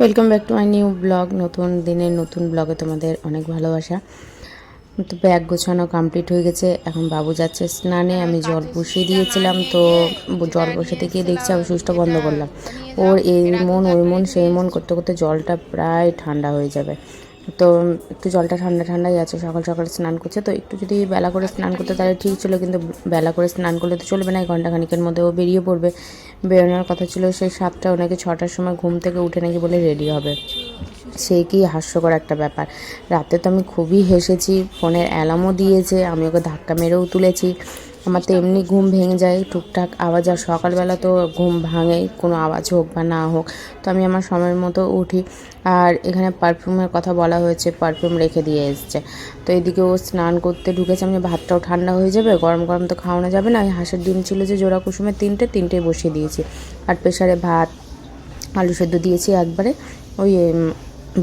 Welcome back to my new blog নতুন দিনের নতুন ব্লগে তোমাদের অনেক ভালোবাসা। তো ব্যাগ গোছানো কমপ্লিট হয়ে গেছে। এখন বাবু যাচ্ছে স্নানে। আমি জল বসিয়ে দিয়েছিলাম। তো জল বসাতে গিয়ে দেখছি আমি সুইচটা বন্ধ করলাম। ওর এই মন, ওই মন, সেই মন করতে করতে জলটা প্রায় ঠান্ডা হয়ে যাবে। তো একটু জলটা ঠান্ডা ঠান্ডাই আছে, সকাল সকাল স্নান করছে। তো একটু যদি বেলা করে স্নান করতে, তাহলে ঠিক ছিল, কিন্তু বেলা করে স্নান করলে তো চলবে না, এই ঘণ্টা খানিকের মধ্যে ও বেরিয়ে পড়বে। বেরোনোর কথা ছিল, সেই সাতটা ওনাকে ছটার সময় ঘুম থেকে উঠে নাকি বলে রেডি হবে। সেই কি হাস্যকর একটা ব্যাপার। রাতে তো আমি খুবই হেসেছি, ফোনের অ্যালার্মও দিয়েছে, আমি ওকে ধাক্কা মেরেও তুলেছি। আমার তো এমনি ঘুম ভেঙে যায়, টুকটাক আওয়াজ, আর সকালবেলা তো ঘুম ভাঙেই, কোনো আওয়াজ হোক বা না হোক। তো আমি আমার সময়ের মতো উঠি, আর এখানে পারফিউমের কথা বলা হয়েছে পারফিউম রেখে দিয়ে এসছে। তো এদিকে ও স্নান করতে ঢুকেছে, আমি ভাতটাও ঠান্ডা হয়ে যাবে, গরম গরম তো খাওয়ানো যাবে না। হাঁসের ডিম ছিল যে জোড়া কুসুমের তিনটে, তিনটেই বসিয়ে দিয়েছি। আর প্রেশারে ভাত, আলু সেদ্ধ দিয়েছি একবারে, ওই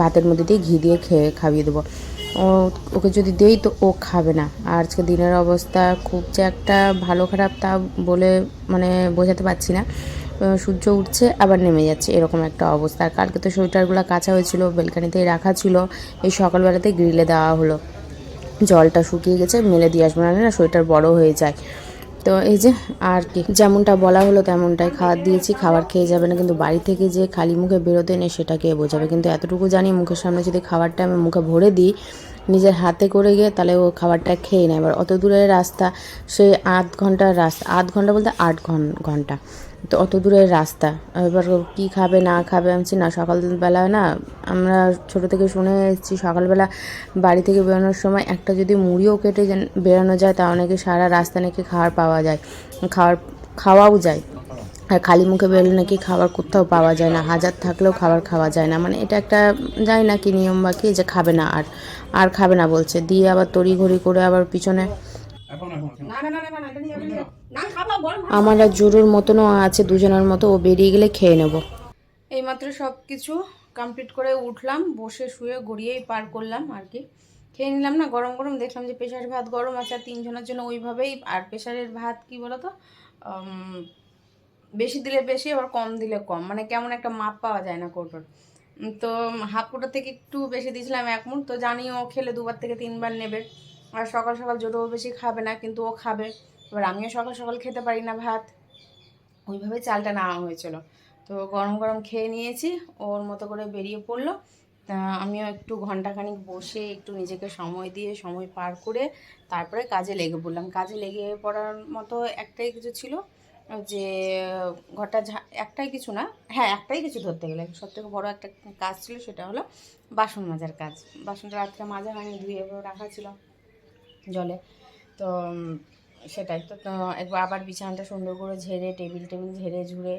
ভাতের মধ্যে দিয়ে ঘি দিয়ে খেয়ে খাইয়ে দেবো। ওকে যদি দেই তো ও খাবে না। আর আজকে দিনের অবস্থা খুব যে একটা ভালো খারাপ তা বলে মানে বোঝাতে পারছি না। সূর্য উঠছে, আবার নেমে যাচ্ছে, এরকম একটা অবস্থা। আর কালকে তো সোয়েটারগুলো কাঁচা হয়েছিল, বেলকানিতেই রাখা ছিল। এই সকালবেলাতে গ্রিলে দেওয়া হলো। জলটা শুকিয়ে গেছে, মেলে দিয়ে আসব না সোয়েটার বড় হয়ে যায়। তো এই যে, আর কি, যেমনটা বলা হলো তেমনটাই খাবার দিয়েছি, খাবার খেয়ে যাবে না, কিন্তু বাড়ি থেকে যে খালি মুখে বেরোতে নেই সেটা কে বোঝাবে? কিন্তু এতটুকু জানি মুখের সামনে যদি খাবারটা আমি মুখে ভরে দিই, নিজের হাতে করে গিয়ে তাহলে ও খাবারটা খেয়ে নেয়। এবার অত দূরের রাস্তা, সে আধ ঘণ্টার রাস্তা, আধ ঘণ্টা বলতে আট ঘন- ঘণ্টা। তো অত দূরের রাস্তা। এবার কী খাবে না খাবে আমি না সকালবেলা না। আমরা ছোট থেকে শুনে এসেছি সকালবেলা বাড়ি থেকে বেরোনোর সময় একটা যদি মুড়িও কেটে যেন বেরোনো যায় তা অনেকে সারা রাস্তা নাকি খাবার পাওয়া যায়। খাওয়ার খাওয়াও যায়। আর খালি মুখে বেরোলে নাকি খাবার কোথাও পাওয়া যায় না হাজার থাকলেও খাবার খাওয়া যায় না। মানে এটা একটা জানি না কি নিয়ম বা কি যে খাবে না আর আর খাবে না বলছে। দিয়ে আবার তড়িঘড়ি করে আবার পিছনে আমার আর জোরের মতনও আছে দুজনের মতো, ও বেরিয়ে গেলে খেয়ে নেব। এইমাত্র সব কিছু কমপ্লিট করে উঠলাম, বসে শুয়ে গড়িয়েই পার করলাম আর কি। খেয়ে নিলাম না, গরম গরম, দেখলাম যে প্রেশারের ভাত গরম আছে, আর তিনজনের জন্য ওইভাবেই, আর প্রেশারের ভাত কি বলতো বেশি দিলে বেশি, আবার কম দিলে কম মানে কেমন একটা মাপ পাওয়া যায় না কৌটোর। তো হাফ থেকে একটু বেশি দিয়েছিলাম এক মুঠ, তো জানি ও খেলে দুবার থেকে তিনবার নেবে, আর সকাল সকাল জোরেও বেশি খাবে না, কিন্তু ও খাবে। এবার আমিও সকাল সকাল খেতে পারি না ভাত। ওইভাবে চালটা নেওয়া হয়েছিল। তো গরম গরম খেয়ে নিয়েছি, ওর মতো করে বেরিয়ে পড়ল। তা আমিও একটু ঘন্টাখানিক বসে একটু নিজেকে সময় দিয়ে সময় পার করে তারপরে কাজে লেগে পড়লাম। কাজে লেগে পড়ার মতো একটাই কিছু ছিল যে, ঘরটা একটাই কিছু না হ্যাঁ একটাই কিছু ধরতে গেলে। সব থেকে বড়ো একটা কাজ ছিল সেটা হলো বাসন মাজার কাজ। বাসনটা রাত্রে মাজা হয়নি, ধুয়ে রাখা ছিল জলে। তো সেটাই তো একবার আবার বিছানাটা সুন্দর করে ঝেড়ে, টেবিল টেবিল ঝেড়ে ঝুড়ে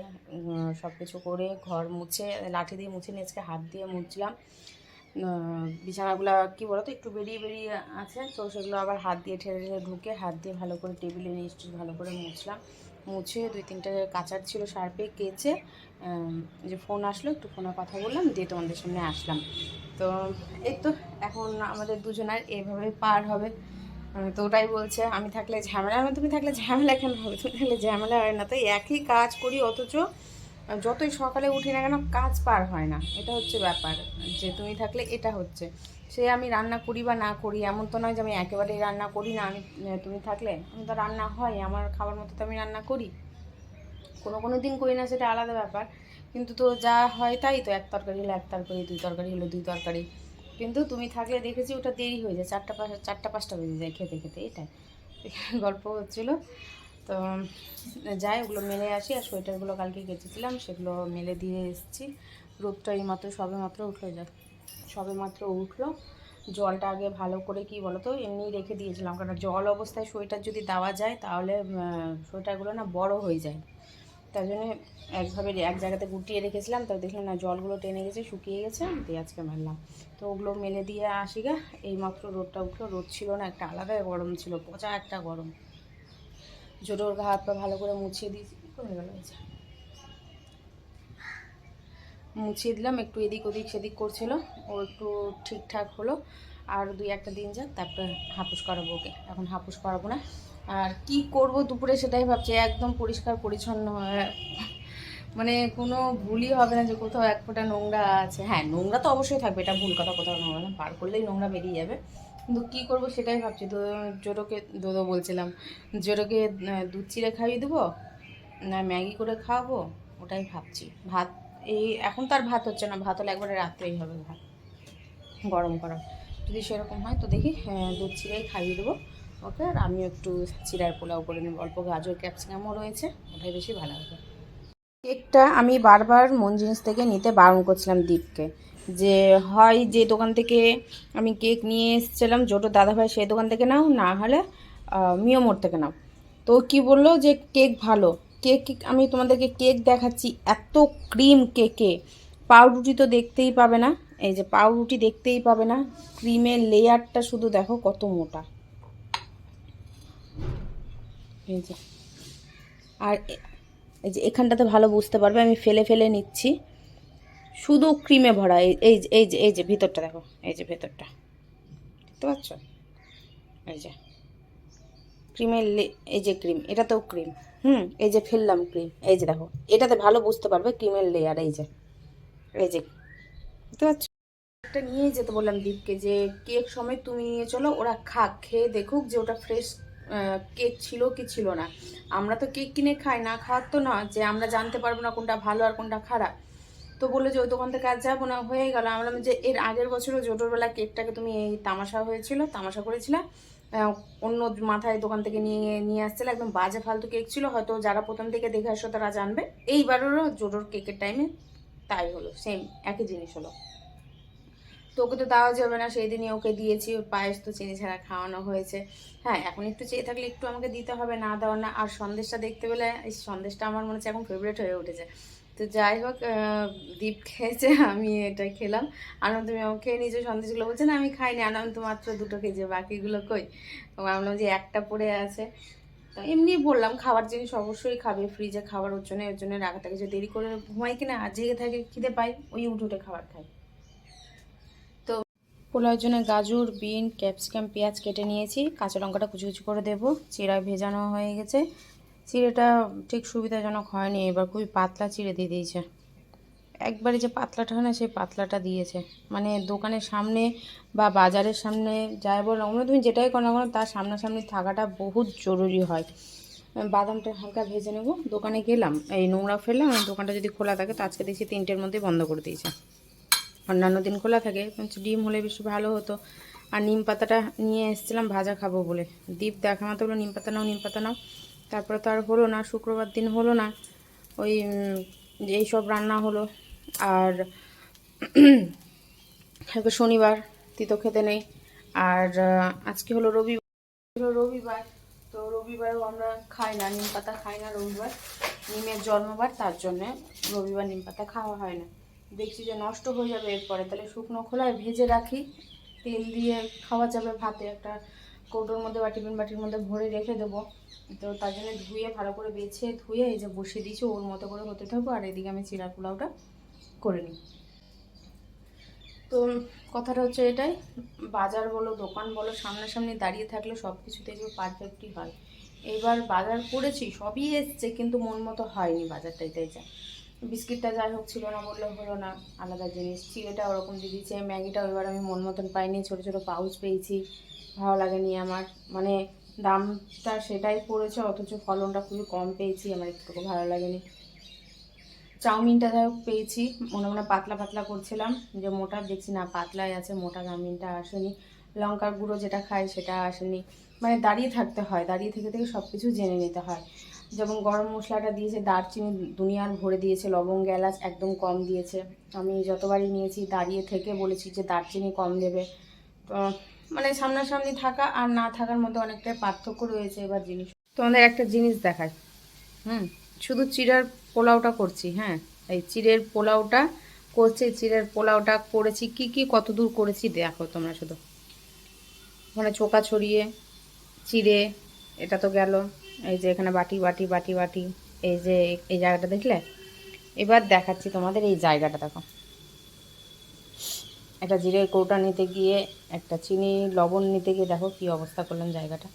সব কিছু করে ঘর মুছে, লাঠি দিয়ে মুছে নিয়ে আজকে হাত দিয়ে মুছলাম। বিছানাগুলো কি বলতো, একটু বেরিয়ে বেরিয়ে আছে, তো সেগুলো আবার হাত দিয়ে ঠেলে ঠেলে ঢুকে হাত দিয়ে ভালো করে টেবিলে নিশ্চয় ভালো করে মুছলাম। মুছে দুই তিনটে কাচার ছিল সার্পে কেচে যে ফোন আসলো, একটু ফোনে কথা বললাম, দিয়ে তোমাদের সামনে আসলাম। তো এই তো, এখন আমাদের দুজনের এইভাবে পার হবে। তো ওটাই বলছে, আমি থাকলে ঝামেলা হবে তুমি থাকলে ঝামেলা কেন হবে? তুমি থাকলে ঝামেলা হয় না। তো একই কাজ করি, অথচ যতই সকালে উঠি না কেন কাজ পার হয় না। এটা হচ্ছে ব্যাপার, যে তুমি থাকলে এটা হচ্ছে। সে আমি রান্না করি বা না করি, এমন তো নয় যে আমি একেবারেই রান্না করি না, আমি তুমি থাকলে, আমি তো রান্না হয়, আমার খাবার মতো তো আমি রান্না করি। কোনো কোনো দিন করি না, সেটা আলাদা ব্যাপার। কিন্তু তো যা হয় তাই তো, এক তরকারি হলো এক তরকারি, দুই তরকারি হলো দুই তরকারি। কিন্তু তুমি থাকলে দেখেছি ওটা দেরি হয়ে যায়। চারটা পাঁচ চারটা পাঁচটা বেজে যায় খেতে খেতে, এটাই। গল্প হচ্ছিল। তো, যাই, ওগুলো মেলে আসি আর সোয়েটারগুলো কালকে কেটেছিলাম সেগুলো মেলে দিয়ে এসেছি। রোদটা এই মাত্র, সবে মাত্র উঠল যা সবে মাত্র উঠল। জলটা আগে ভালো করে কি বলতো এমনি রেখে দিয়েছিলাম, কারণ জল অবস্থায় সোয়েটার যদি দেওয়া যায়, তাহলে সোয়েটারগুলো না বড় হয়ে যায়। তার জন্য একভাবে এক জায়গাতে গুটিয়ে রেখেছিলাম তো দেখলাম না, জলগুলো টেনে গেছে, শুকিয়ে গেছে, দিয়ে আজকে মারলাম। তো ওগুলো মেলে দিয়ে আসি গা এই মাত্র রোদটা উঠল, রোদ ছিল না, একটা আলাদাই গরম ছিল, পচা একটা গরম। জোটোর গা হাত পা ভালো করে মুছিয়ে দিয়েছি কমে গেল মুছিয়ে দিলাম, একটু এদিক ওদিক সেদিক করছিল, ও একটু ঠিকঠাক হলো, আর দুই একটা দিন যাক, তারপরে হাপুস করাবো ওকে। এখন হাপুস করাবো না। আর কি করব দুপুরে সেটাই ভাবছি, একদম পরিষ্কার পরিচ্ছন্ন মানে কোনো ভুলই হবে না যে কোথাও এক ফোঁটা নোংরা আছে। হ্যাঁ নোংরা তো অবশ্যই থাকবে, এটা ভুল কথা কোথাও নোংরা না, পার করলেই নোংরা বেরিয়ে যাবে। কিন্তু কী করব সেটাই ভাবছি, তো জোরোকে, দোদো বলছিলাম, জোরোকে দুধ চিড়ে খাইয়ে দেবো, না ম্যাগি করে খাওয়াবো, ওটাই ভাবছি। ভাত, এই এখন তার ভাত হচ্ছে না, ভাত হলে একবারে রাত্রেই হবে ভাত, গরম গরম যদি সেরকম হয় তো দেখি দুধ চিড়েই খাইয়ে দেবো। ওকে আর আমি একটু চিড়ার পোলাও করে নেব। অল্প গাজর, ক্যাপসিকামও রয়েছে, ওটাই বেশি ভালো হবে। কেকটা আমি বারবার মন জিনিস থেকে নিতে বারণ করছিলাম দীপকে, যে হয় যে দোকান থেকে আমি কেক নিয়ে এসেছিলাম, জোটো দাদাভাই সেই দোকান থেকে নাও, না হলে মিয়োমোর থেকে নাও। তো কি বলল যে কেক ভালো, কেক আমি তোমাদেরকে কেক দেখাচ্ছি এত ক্রিম কেকে, পাউরুটি তো দেখতেই পাবে না, এই যে পাউরুটি দেখতেই পাবে না, ক্রিমের লেয়ারটা শুধু দেখো কত মোটা। আর এই যে এখানটাতে ভালো বুঝতে পারবে, আমি ফেলে ফেলে নিচ্ছি। শুধু ক্রিমে ভরা, এই এই যে এই যে ভিতরটা দেখো, এই যে ভেতরটা। দেখতে পাচ্ছ? এই যে। ক্রিমের এই যে ক্রিম, এটাতেও ক্রিম। হুম, এই যে ফেললাম ক্রিম, এই যে দেখো। এটাতে ভালো বুঝতে পারবে ক্রিমের লেয়ার এই যে। এই যে। বুঝতে পারছ একটা নিয়ে যেতে বললাম দীপকে যে, কেক সময় তুমি নিয়ে চলো, ওরা খাক, খেয়ে দেখুক যে ওটা ফ্রেশ কেক ছিল কি ছিল না। আমরা তো কেক কিনে খাই, না খাওয়ার তো না যে আমরা জানতে পারব না কোনটা ভালো আর কোনটা খারাপ। তো বলল যে, ওই দোকান থেকে আজ যাব না। হয়ে গেল। আমরা যে, এর আগের বছরও জোটোরবেলা কেকটাকে তুমি এই তামাশা হয়েছিল, তামাশা করেছিলে। অন্য মাথায় দোকান থেকে নিয়ে নিয়ে আসছিল। একদম বাজে ফালতু কেক ছিল। হয়তো যারা প্রথম থেকে দেখে আসো তারা জানবে। এইবারেরও জোটোর কেকের টাইমে তাই হলো। সেম একই জিনিস হলো। তো ওকে তো দেওয়া যাবে না সেই দিনই ওকে দিয়েছি, ওর পায়েস তো চিনি ছাড়া খাওয়ানো হয়েছে। হ্যাঁ এখন একটু চেয়ে থাকলে একটু আমাকে দিতে হবে, না দেওয়া না। আর সন্দেশটা দেখতে পেলে, এই সন্দেশটা আমার মনে হচ্ছে এখন ফেভারিট হয়ে উঠেছে। তো যাই হোক দীপ খেয়েছে, আমি এটা খেলাম। আনন্দ, তুমি আমাকে খেয়ে নিয়েছো, সন্দেশগুলো বলছে, না, আমি খাইনি। আনন্দ মাত্র দুটো খেয়েছে বাকিগুলো কই? ভাবলাম যে একটা পড়ে আছে। তো এমনি বললাম, খাবার জিনিস অবশ্যই খাবে ফ্রিজে খাবার, ওর জন্য ওর জন্য রাখা থাকে। যে দেরি করে ঘুমাই কিনা, আর জেগে থাকে, খিদে পাই, ওই উঠে উঠে খাবার তো পোলাওর জন্য গাজর, বিন, ক্যাপসিকাম, পেঁয়াজ কেটে নিয়েছি। কাঁচা লঙ্কাটা কুচি কুচি করে দেবো। চিড়া ভেজানো হয়ে গেছে। চিড়েটা ঠিক সুবিধাজনক হয়নি, এবার খুবই পাতলা চিড়ে দিয়ে দিয়েছে। একবারে যে পাতলাটা হয় না, সেই পাতলাটা দিয়েছে। মানে দোকানের সামনে বা বাজারের সামনে যাই বলো আমরা তুমি যেটাই করো না কেন, তার সামনাসামনি থাকাটা বহুত জরুরি হয়। বাদামটা হালকা ভেজে নেব। দোকানে গেলাম, এই নোংরা ফেললাম দোকানটা যদি খোলা থাকে, তো আজকে দেখছি তিনটের মধ্যে বন্ধ করে দিয়েছে। অন্যান্য দিন খোলা থাকে ডিম হলে বেশি ভালো হতো। আর নিম পাতাটা নিয়ে এসেছিলাম, ভাজা খাব বলে। দীপ দেখা মতো বলো, নিম পাতা নাও, নিম পাতা নাও। তারপরে তো আর হলো না, শুক্রবার দিন হলো না। ওই এই সব রান্না হলো। আর শনিবার, তিতো খেতে নেই। আর আজকে হলো রবিবার। রবিবার, তো রবিবারেও আমরা খাই না, নিম পাতা খাই না রবিবার। নিমের জন্মবার, তার জন্যে রবিবার নিম পাতা খাওয়া হয় না। দেখছি যে নষ্ট হয়ে যাবে এরপরে। তাহলে শুকনো খোলায় ভেজে রাখি। তেল দিয়ে খাওয়া যাবে ভাতে। একটা কৌটোর মধ্যে বা টিফিন বাটির মধ্যে ভরে রেখে দেবো। তো তার জন্য ধুয়ে ভালো করে বেছে ধুয়ে এই যে বসিয়ে দিয়েছি, ওর মতো করে হতে থাকব। আর এদিকে আমি চিড়া পোলাওটা করে নিই। তো কথাটা হচ্ছে এটাই, বাজার বলো, দোকান বলো, সামনাসামনি দাঁড়িয়ে থাকলে সব কিছুতে যে পারফেক্টই হয়। এবার বাজার করেছি, সবই এসছে, কিন্তু মন মতো হয়নি বাজারটাই তাই যা। বিস্কিটটা যাই হোক ছিল না, বললে হলো না, আলাদা জিনিস। চিড়েটা ওরকম দিয়ে দিচ্ছে ম্যাগিটাও এবার আমি মন মতন পাইনি, ছোটো ছোটো পাউচ পেয়েছি, ভালো লাগেনি আমার। মানে দামটা সেটাই পড়েছে, অথচ ফলনটা খুবই কম পেয়েছি, আমার একটু ভালো লাগেনি। চাউমিনটা যাই হোক পেয়েছি, মনে মনে পাতলা পাতলা করছিলাম, যে মোটা, দেখছি না, পাতলাই আছে, মোটা চাউমিনটা আসেনি। লঙ্কার গুঁড়ো যেটা খাই সেটা আসেনি। মানে দাঁড়িয়ে থাকতে হয়, দাঁড়িয়ে থেকে থেকে সব কিছু জেনে নিতে হয়। যেমন গরম মশলাটা দিয়েছে, দারচিনি, দুনিয়ার ভরে দিয়েছে, লবঙ্গ, এলাচ একদম কম দিয়েছে। আমি যতবারই নিয়েছি, দাঁড়িয়ে থেকে বলেছি যে দারচিনি কম দেবে। তো মানে সামনাসামনি থাকা আর না থাকার মধ্যে অনেকটাই পার্থক্য রয়েছে এবার জিনিস। তোমাদের একটা জিনিস দেখায় হুম, শুধু চিড়ের পোলাওটা করছি হ্যাঁ? এই চিড়ের পোলাওটা করছি চিড়ের পোলাওটা করেছি, কি কি কত দূর করেছি দেখো তোমরা শুধু। মানে চোকা ছড়িয়ে, চিড়ে, এটা তো গেল। এই যে এখানে বাটি বাটি বাটি বাটি, এই যে এই জায়গাটা দেখলে? এবার দেখাচ্ছি তোমাদের এই জায়গাটা, দেখো। একটা জিরে কৌটা নিতে গিয়ে, একটা চিনি, লবণ নিতে গিয়ে দেখো কি অবস্থা করলাম জায়গাটা।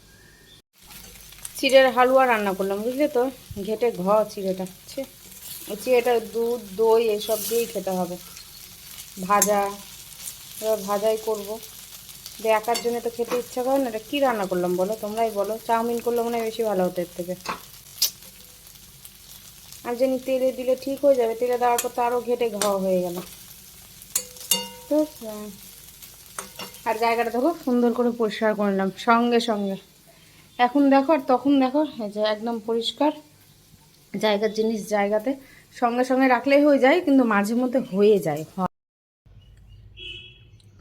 চিড়ের হালুয়া রান্না করলাম, বুঝলে তো? ঘেটে ঘ চিড়েটা, ছে। এটা দুধ, দই, এসব দিয়েই খেতে হবে। ভাজা, এবার ভাজাই করব। দিয়ে একার জন্য তো খেতে ইচ্ছা করে না, এটা কী রান্না করলাম বলো? তোমরাই বলো। চাউমিন করলে মনে হয় বেশি ভালো হতো এর থেকে। আর জানি তেলে দিলে ঠিক হয়ে যাবে, তেলে দেওয়ার পর তো আরও ঘেটে ঘাওয়া হয়ে গেল। তো আর জায়গাটা দেখো, সুন্দর করে পরিষ্কার করে নিলাম, সঙ্গে সঙ্গে। এখন দেখো আর তখন দেখো যে একদম পরিষ্কার জায়গার জিনিস জায়গাতে সঙ্গে সঙ্গে রাখলেই হয়ে যায়, কিন্তু মাঝে মধ্যে হয়ে যায়।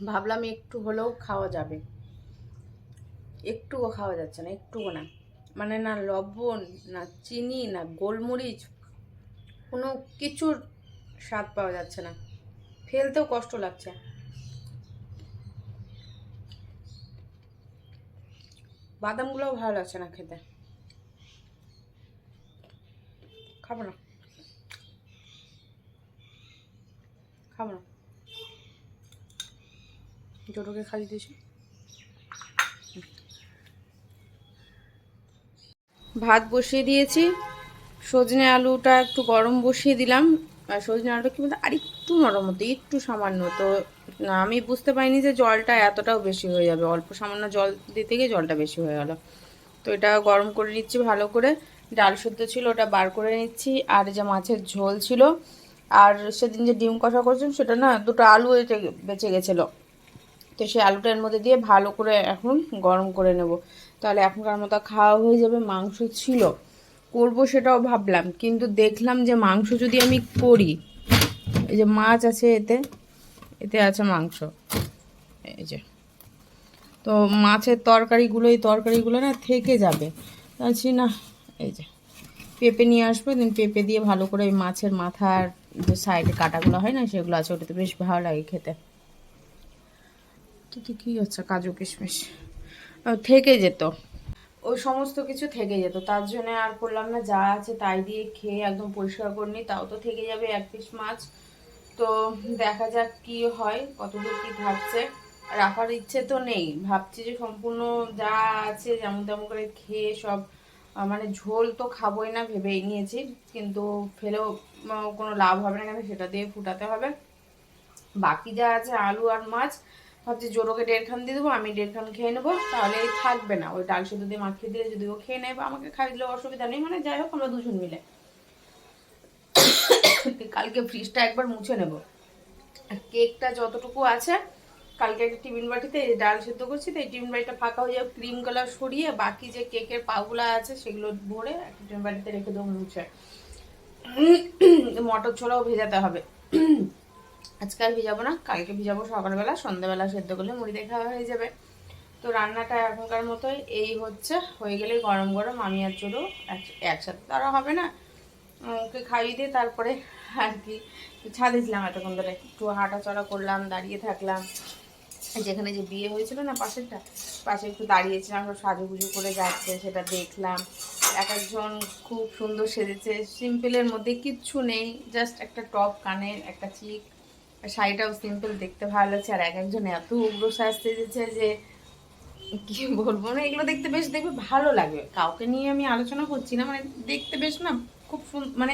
ভাবলাম একটু হলেও খাওয়া যাবে। একটুও খাওয়া যাচ্ছে না, একটুও না। মানে না লবণ, না চিনি, না গোলমরিচ, কোনো কিছুর স্বাদ পাওয়া যাচ্ছে না। ফেলতেও কষ্ট লাগছে। বাদামগুলোও ভালো লাগছে না খেতে। খাব না। খাব না। জোটোকে খালি দিয়েছি। ভাত বসিয়ে দিয়েছি। সজনে আলুটা একটু গরম বসিয়ে দিলাম। আর সজনে আলুটা কি বলতো আর একটু নরম হতো, একটু সামান্য তো আমি বুঝতে পারিনি যে জলটা এতটাও বেশি হয়ে যাবে। অল্প সামান্য জল দিতে গিয়ে জলটা বেশি হয়ে গেল। তো এটা গরম করে নিচ্ছি ভালো করে। ডাল শুদ্ধ ছিল, ওটা বার করে নিচ্ছি। আর যে মাছের ঝোল ছিল, আর সেদিন যে ডিম কষা করেছিলাম, সেটা না দুটো আলু বেঁচে গেছিল। তো সেই আলুটার মধ্যে দিয়ে ভালো করে এখন গরম করে নেব। তাহলে এখনকার মতো খাওয়া হয়ে যাবে মাংস ছিল। করব সেটাও ভাবলাম, কিন্তু দেখলাম যে মাংস যদি আমি করি, এই যে মাছ আছে এতে এতে আছে মাংস। এই যে। তো মাছের তরকারিগুলো, এই তরকারিগুলো না থেকে যাবে। বলছি না, এই যে। পেঁপে নিয়ে আসব, দিন পেঁপে দিয়ে ভালো করে ওই মাছের মাথার যে সাইডে কাটাগুলো হয় না, সেগুলো আছে, ওটাতে বেশ ভালো লাগে খেতে। তো কী হচ্ছে কাজু কিশমিশ। থেকে যেত। ওই সমস্ত কিছু থেকে যেত, তার জন্য আর করলাম না, যা আছে তাই দিয়ে খেয়ে একদম পরিষ্কার করে নিই, তাও তো থেকে যাবে এক পিস মাছ। তো দেখা যাক কি হয়, কতদূর কি থাকছে। রাখার ইচ্ছে তো নেই, ভাবছি যে সম্পূর্ণ যা আছে যেমন তেমন করে খেয়ে সব মানে ঝোল তো খাবোই না ভেবেই নিয়েছি, কিন্তু ফেলেও কোনো লাভ হবে না কেন, সেটা দিয়ে ফুটাতে হবে। বাকি যা আছে আলু আর মাছ ভাবছি জোরোকে দেড় খান দিয়ে দেবো, আমি দেড় খান খেয়ে নেব, তাহলে এই থাকবে না। ওই ডাল সেদ্ধ দিয়ে মাখিয়ে দিলে যদি ও খেয়ে নেয় বা আমাকে খাই দিলে অসুবিধা নেই মানে যাই হোক, আমরা দুজন মিলে। কালকে ফ্রিজটা একবার মুছে নেব। আর কেকটা যতটুকু আছে, কালকে একটা টিফিন বাটিতে ডাল সেদ্ধ করছি, তো এই টিফিন বাটিটা ফাঁকা হয়ে যাবে, ক্রিম কালার সরিয়ে বাকি যে কেকের পাগুলা আছে, সেগুলো ভরে একটা টিফিন বাটিতে রেখে দেবো মুছে। মটর ছোলাও ভেজাতে হবে। আজকে আর ভিজাবো না, কালকে ভিজাবো সকালবেলা, সন্ধ্যাবেলা সেদ্ধ করলে মুড়ি দিয়ে খাওয়া হয়ে যাবে। তো রান্নাটা এখনকার মতোই, এই হচ্ছে, হয়ে গেলে গরম গরম আমি আর চলো একসাথে তারা হবে না। ওকে খাইয়ে দিয়ে তারপরে আর কি, ছাদে ছিলাম এতক্ষণ ধরে। একটু হাঁটা চড়া করলাম, দাঁড়িয়ে থাকলাম। যেখানে যে বিয়ে হয়েছিল না পাশেরটা, পাশে একটু দাঁড়িয়েছিলাম, সব সাজুগুজু করে যাচ্ছে, সেটা দেখলাম। এক একজন খুব সুন্দর সেজেছে, সিম্পলের মধ্যে কিচ্ছু নেই, জাস্ট একটা টপ কানের, একটা চিক। শাড়িটাও সিম্পল দেখতে ভালো লাগছে, আর এক একজন এত উগ্র সাজ সেজেছে যে কি বলব না, এগুলো দেখতে বেশ দেখবে ভালো লাগে কাউকে নিয়ে আমি আলোচনা করছি না মানে দেখতে বেশ না খুব মানে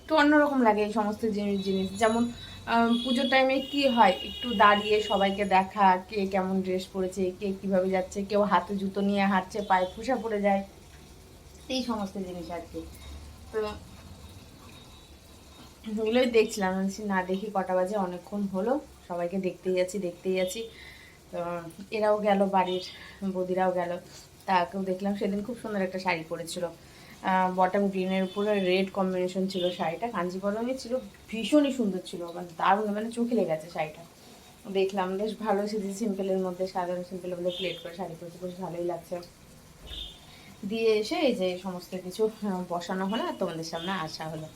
একটু অন্যরকম লাগে এই সমস্ত জিনিস জিনিস। যেমন পুজোর টাইমে কি হয়, একটু দাঁড়িয়ে সবাইকে দেখা, কে কেমন ড্রেস পরেছে, কে কীভাবে যাচ্ছে, কেউ হাতে জুতো নিয়ে হাঁটছে, পায়ে ফুসা পড়ে যায়, এই সমস্ত জিনিস আর কি। তো এগুলোই দেখছিলাম। না, দেখি কটা বাজে, অনেকক্ষণ হলো। সবাইকে দেখতেই যাচ্ছি দেখতেই যাচ্ছি। তো এরাও গেল, বাড়ির বৌদিরাও গেল। তাকেও দেখলাম, সেদিন খুব সুন্দর একটা শাড়ি পরেছিল। বটম গ্রিনের উপরে রেড কম্বিনেশন ছিল শাড়িটা, কাঞ্জি কাঞ্জিবরমে ছিল, ভীষণই সুন্দর ছিল মানে দারুণ মানে চোখে লেগেছে শাড়িটা। দেখলাম, বেশ ভালো সেজে সিম্পলের মধ্যে, সাধারণ সিম্পলের মধ্যে প্লেট করে শাড়ি পরেছে, বেশ ভালোই লাগছে। দিয়ে এসে এই যে সমস্ত কিছু বসানো হলো, আর তোমাদের সামনে আসা হলো।